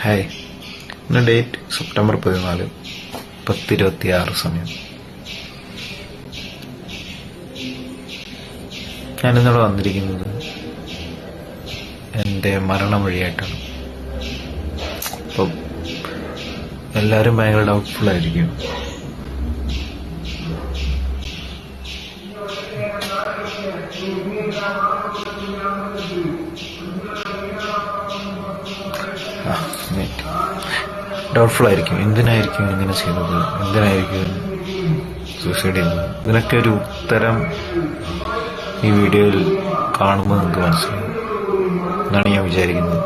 Hi ഇന്ന് date September പതിനാല് പത്തിരുപത്തി ആറ് സമയം. ഞാനിന്നിവിടെ വന്നിരിക്കുന്നത് എന്റെ മരണം വഴിയായിട്ടാണ് അപ്പം എല്ലാവരും ഭയങ്കര ഡൗട്ട്ഫുൾ ആയിരിക്കും. ഡൗട്ട്ഫുൾ ആയിരിക്കും. എന്തിനായിരിക്കും ഇങ്ങനെ ചെയ്യുന്നത് എന്തിനായിരിക്കും സൂസൈഡ് ചെയ്യുന്നത്? ഇതിനൊക്കെ ഒരു ഉത്തരം ഈ വീഡിയോയിൽ കാണുമ്പോൾ നിങ്ങൾക്ക് മനസ്സിലാവും എന്നാണ് ഞാൻ വിചാരിക്കുന്നത്.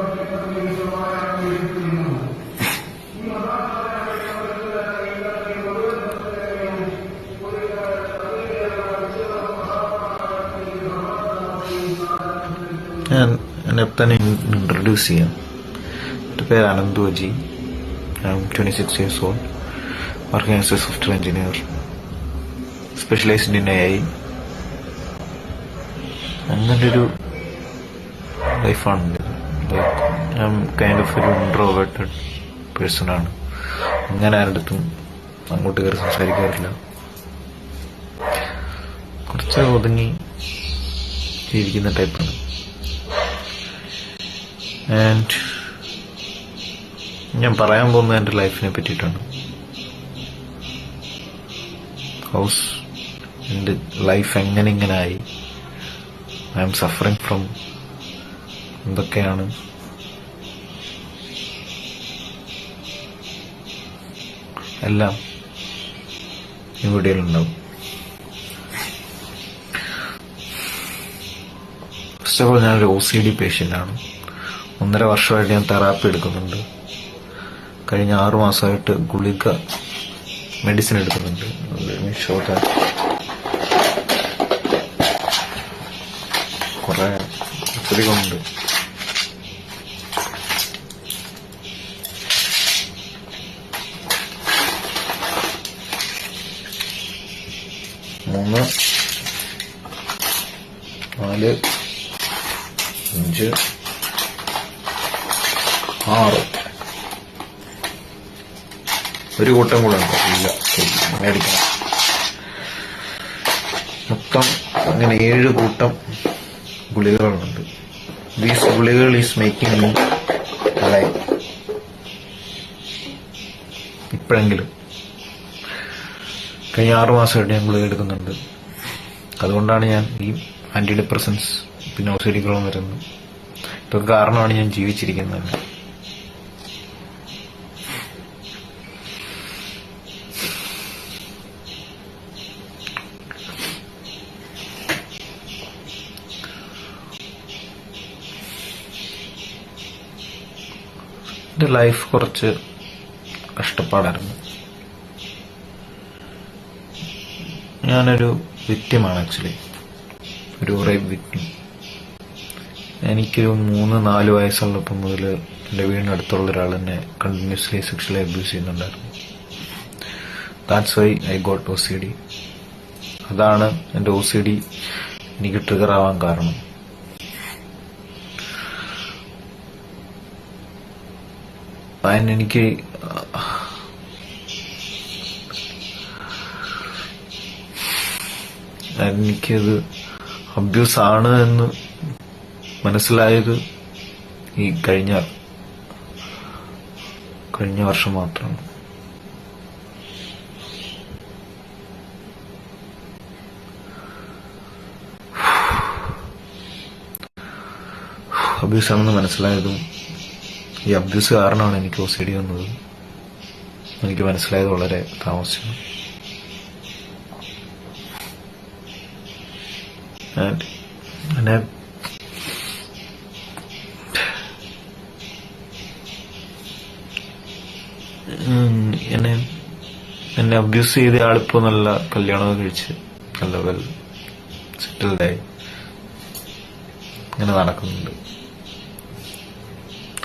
ഞാൻ എന്നെ തന്നെ ഇൻട്രൊഡ്യൂസ് ചെയ്യാം. എന്റെ പേര് Ananthu Aji I'm 26 years old, working as a software engineer, specialized in AI. അങ്ങനെ ഒരു ലൈഫാണ് ലൈക്ക് ഞാൻ കൈൻഡ് ഓഫ് ഒരു ഇൻട്രോവേർട്ടഡ് പേഴ്സണാണ് അങ്ങനെ ആരുടെടുത്തും അങ്ങോട്ട് കയറി സംസാരിക്കാറില്ല. കുറച്ച് ഒതുങ്ങി ജീവിക്കുന്ന ടൈപ്പാണ് ആൻഡ് ഞാൻ പറയാൻ പോകുന്നത് എന്റെ ലൈഫിനെ പറ്റിയിട്ടാണ്. ഹൗസ് എന്റെ ലൈഫ് എങ്ങനെ ഇങ്ങനെ ആയി? ഐ എം സഫറിങ് ഫ്രം എന്തൊക്കെയാണ്? എല്ലാം ഈ വീഡിയോയിലുണ്ടാവും ഫസ്റ്റ് ഓഫ് ഓൾ ഞാനൊരു ഒ സി ഡി പേഷ്യന്റാണ് ഒന്നര വർഷമായിട്ട് ഞാൻ തെറാപ്പി എടുക്കുന്നുണ്ട്. കഴിഞ്ഞ ആറു മാസമായിട്ട് ഗുളിക മെഡിസിൻ എടുക്കുന്നുണ്ട്. കുറെ മൂന്ന് നാല് അഞ്ച് ആറ്. ഒരു കൂട്ടം കൂടെ ഉണ്ട്. ഇല്ല. മേടിക്കണം. മൊത്തം അങ്ങനെ ഏഴ് കൂട്ടം ഗുളികകളുണ്ട്. ദീസ് ഗുളികൾ ഈസ് മേക്കിംഗ് മീ ലൈഫ് ഇപ്പോഴെങ്കിലും. കഴിഞ്ഞ ആറു മാസമായിട്ട് ഞാൻ ഗുളിക എടുക്കുന്നുണ്ട്. അതുകൊണ്ടാണ് ഞാൻ ഈ ആന്റി ഡിപ്രസൻസ് പിന്നെ ഓസിഡികളും വരുന്നത്. ഇതൊക്കെ കാരണമാണ് ഞാൻ ജീവിച്ചിരിക്കുന്നത്. ലൈഫ് കുറച്ച് കഷ്ടപ്പാടായിരുന്നു. ഞാനൊരു വിക്റ്റിമാണ് ആക്ച്വലി ഒരു റേപ്പ് വിക്റ്റിം എനിക്കൊരു മൂന്ന് നാല് വയസ്സുള്ളപ്പം മുതൽ എന്റെ വീടിനടുത്തുള്ള ഒരാൾ എന്നെ കണ്ടിന്യൂസ്ലി സെക്ഷലി അബ്യൂസ് ചെയ്യുന്നുണ്ടായിരുന്നു. That's why I got O C D അതാണ് എന്റെ ഒ സി ഡി എനിക്ക് ട്രിഗർ ആവാൻ കാരണം. അതിന് എനിക്ക് എനിക്കത് അബ്യൂസ് ആണ് എന്ന് മനസ്സിലായത് ഈ കഴിഞ്ഞ കഴിഞ്ഞ വർഷം മാത്രമാണ് അബ്യൂസ് ആണെന്ന് മനസ്സിലായതും ഈ അബ്യൂസ് കാരണമാണ് എനിക്ക് ഒ സി ഡി വന്നത്. എനിക്ക് മനസ്സിലായത് വളരെ താമസിച്ചു. എന്നെ എന്നെ എന്നെ അബ്യൂസ് ചെയ്ത ആളിപ്പോ നല്ല കല്യാണമൊക്കെ കഴിച്ച് നല്ല വെൽ സെറ്റിൽഡായി ഇങ്ങനെ നടക്കുന്നുണ്ട്.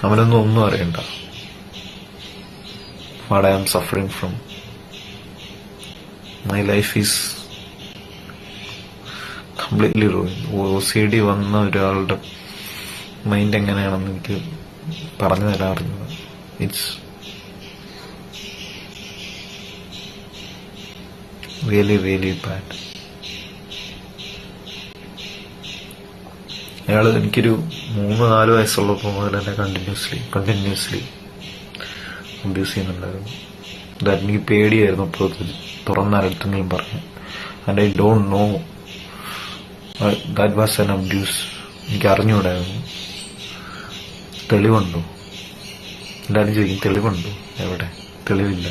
അവനൊന്നും ഒന്നും അറിയണ്ട. What I am suffering from my life is completely ruin O C D വന്ന ഒരാളുടെ മൈൻഡ് എങ്ങനെയാണെന്ന് എനിക്ക് പറഞ്ഞു തരാൻ അറിഞ്ഞത് ഇറ്റ്സ് റിയലി റിയലി ബാഡ് അയാൾ എനിക്കൊരു മൂന്ന് നാല് വയസ്സുള്ളപ്പോൾ മുതൽ എന്നെ കണ്ടിന്യൂസ്ലി കണ്ടിന്യൂസ്ലി അബ്യൂസ് ചെയ്യുന്നുണ്ടായിരുന്നു. അതായത് എനിക്ക് പേടിയായിരുന്നു അപ്പോൾ തുറന്നാരടുത്തെങ്കിലും പറഞ്ഞു. And I don't know that was an abuse എനിക്ക് അറിഞ്ഞുകൂടായിരുന്നു തെളിവുണ്ടോ? എല്ലാവരും ചോദിക്കും തെളിവുണ്ടോ എവിടെ? തെളിവില്ല.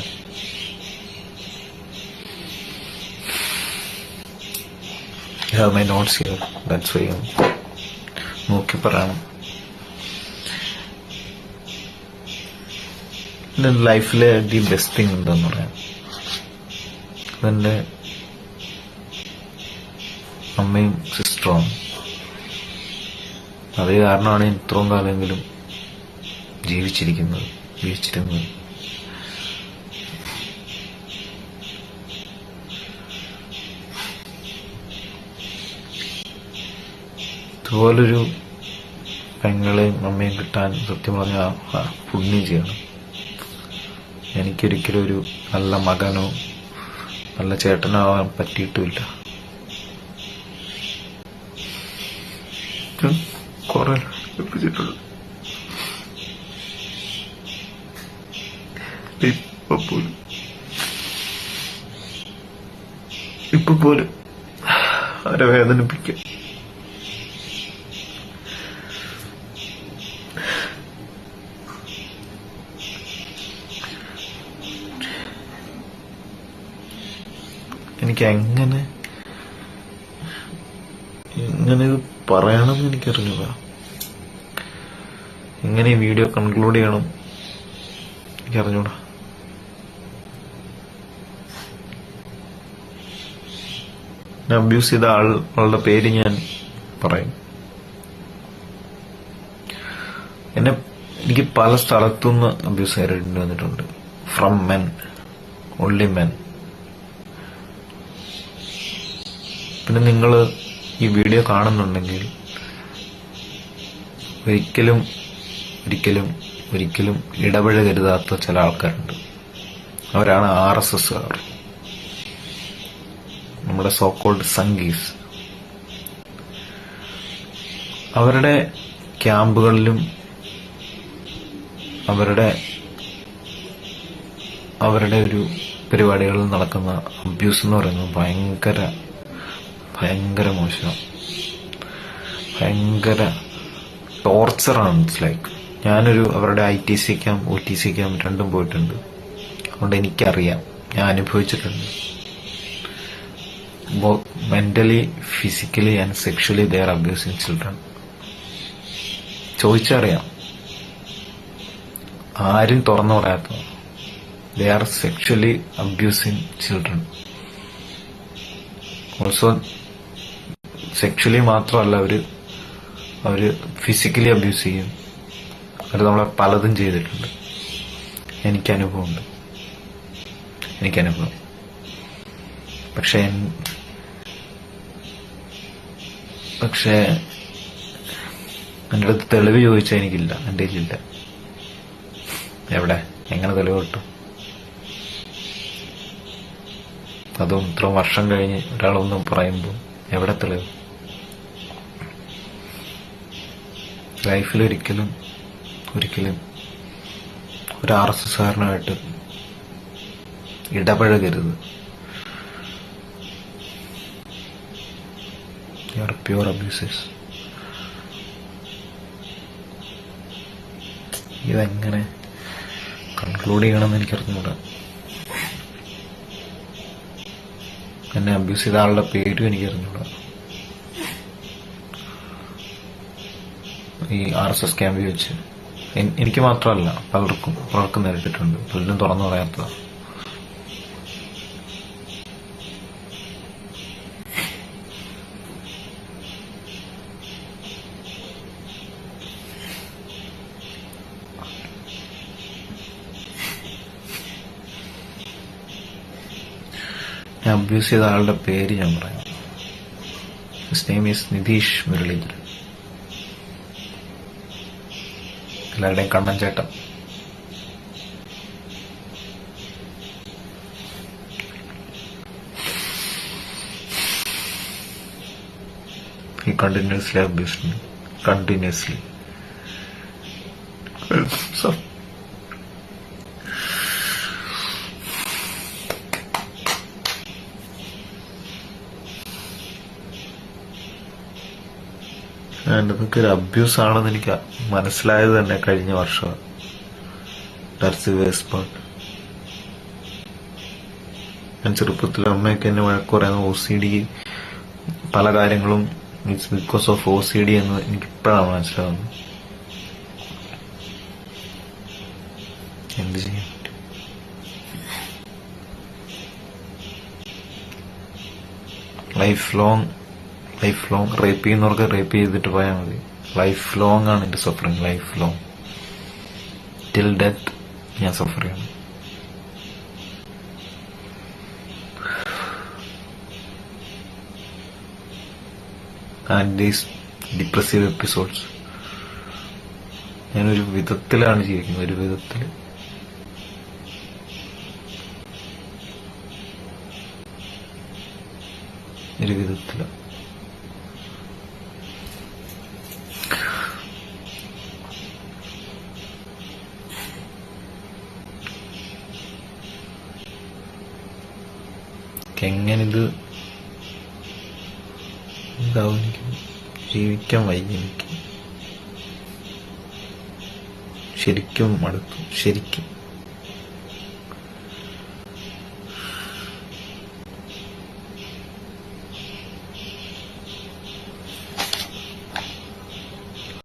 I my my notes that's That's why നോക്കി പറയണം. എന്റെ ലൈഫിലെ ദി ബെസ്റ്റ് തിങ് എന്താന്ന് പറയാം. അതെന്റെ അമ്മയും സിസ്റ്ററും അത് കാരണമാണ് ഇത്രയും കാലമെങ്കിലും ജീവിച്ചിരിക്കുന്നത് ജീവിച്ചിരുന്നത്. ഇതുപോലൊരു പെങ്ങളെയും അമ്മയും കിട്ടാൻ സത്യം പറഞ്ഞാൽ പുണ്യം ചെയ്യണം. എനിക്കൊരിക്കലും ഒരു നല്ല മകനോ നല്ല ചേട്ടനോ ആവാൻ പറ്റിയിട്ടുമില്ല. ഇപ്പൊ പോലും. അവരെ വേദനിപ്പിക്കും എനിക്ക് എങ്ങനെ എങ്ങനെ ഇത് പറയണമെന്ന് എനിക്കറിഞ്ഞില്ല എങ്ങനെ ഈ വീഡിയോ കൺക്ലൂഡ് ചെയ്യണം. എനിക്കറിഞ്ഞൂടാ. അബ്യൂസ് ചെയ്ത ആളുടെ പേര് ഞാൻ പറയും. എന്നെ എനിക്ക് പല സ്ഥലത്തുനിന്ന് അബ്യൂസ് നേരിടേണ്ടി വന്നിട്ടുണ്ട്. ഫ്രം മെൻ ഓൺലി മെൻ പിന്നെ നിങ്ങൾ ഈ വീഡിയോ കാണുന്നുണ്ടെങ്കിൽ ഒരിക്കലും ഒരിക്കലും ഒരിക്കലും ഇടപഴകരുതാത്ത ചില ആൾക്കാരുണ്ട്. അവരാണ് ആർ എസ് എസ്സുകാർ. നമ്മുടെ സോക്കോൾഡ് സംഗീസ് അവരുടെ ക്യാമ്പുകളിലും അവരുടെ അവരുടെ ഒരു പരിപാടികളിൽ നടക്കുന്ന അബ്യൂസ് എന്ന് പറയുന്നത് ഭയങ്കര ഭയങ്കര മോശം. ഭയങ്കര ടോർച്ചറാണ് ഇറ്റ്സ് ലൈക്ക് ഞാനൊരു അവരുടെ I T C camp O T C camp രണ്ടും പോയിട്ടുണ്ട്. അതുകൊണ്ട് എനിക്കറിയാം. ഞാൻ അനുഭവിച്ചിട്ടുണ്ട്. Mentally physically and sexually they're abusing children ചോദിച്ചറിയാം. ആരും തുറന്നു പറയാത്ത they are sexually abusing children also sexually മാത്രമല്ല അവർ അവർ ഫിസിക്കലി അബ്യൂസ് ചെയ്യും. അവർ നമ്മളെ പലതും ചെയ്തിട്ടുണ്ട്. എനിക്ക് അനുഭവമുണ്ട് എനിക്ക് അനുഭവം പക്ഷെ പക്ഷെ എന്റെ അടുത്ത് തെളിവ് ചോദിച്ചാൽ എനിക്കില്ല. എന്റെ ഇല്ല എവിടെ? എങ്ങനെ തെളിവ് കിട്ടും? അതും ഇത്ര വർഷം കഴിഞ്ഞ് ഒരാളൊന്നും പറയുമ്പോൾ എവിടെ തെളിവ്? ലൈഫിൽ ഒരിക്കലും ഒരിക്കലും ഒരു ആർ എസ് എസ്സുകാരനായിട്ട് ഇടപഴകരുത്. പ്യൂർ അബ്യൂസേഴ്സ് ഇതെങ്ങനെ കൺക്ലൂഡ് ചെയ്യണമെന്ന് എനിക്കറിഞ്ഞൂടാ എന്നെ അബ്യൂസ് ചെയ്ത ആളുടെ പേരും എനിക്കറിഞ്ഞൂടാ ഈ ആർ എസ് എസ് ക്യാമ്പിൽ വെച്ച്. എനിക്ക് മാത്രമല്ല പലർക്കും പലർക്കും നേരിട്ടിട്ടുണ്ട്. പലരും തുറന്നു പറയാത്ത ഞാൻ അബ്യൂസ് ചെയ്ത ആളുടെ പേര് ഞാൻ പറയാം. നെയിം ഈസ് നിതീഷ് മുരളീധരൻ എല്ലാവരുടെയും കണ്ണൻ ചേട്ടൻ he continuously abused me continuously അതൊക്കെ ഒരു അബ്യൂസ് ആണെന്ന് എനിക്ക് മനസ്സിലായത് തന്നെ കഴിഞ്ഞ വർഷം. പാർട്ട് ഞാൻ ചെറുപ്പത്തിൽ അമ്മയൊക്കെ എന്നെ വഴക്ക് പറയുന്ന ഒ സി ഡി പല കാര്യങ്ങളും it's because of O C D എന്ന് എനിക്ക് ഇപ്പോഴാണ് മനസ്സിലാവുന്നത്. എന്ത് ചെയ്യാൻ life long life long rape ചെയ്യുന്നവർക്ക് റേപ്പ് ചെയ്തിട്ട് പോയാൽ മതി. ലൈഫ് ലോങ് ആണ് എന്റെ suffering life long till death ഞാൻ സഫർ ചെയ്യണം. ആൻഡ് ദീസ് ഡിപ്രസീവ് എപ്പിസോഡ്സ് ഞാനൊരു വിധത്തിലാണ് ജീവിക്കുന്നത്. ഒരു വിധത്തിൽ. ഒരു എങ്ങനിത് ഇതാവും എനിക്ക്. ജീവിക്കാൻ വയ്യ എനിക്ക്. ശരിക്കും മടുത്തു. ശരിക്കും.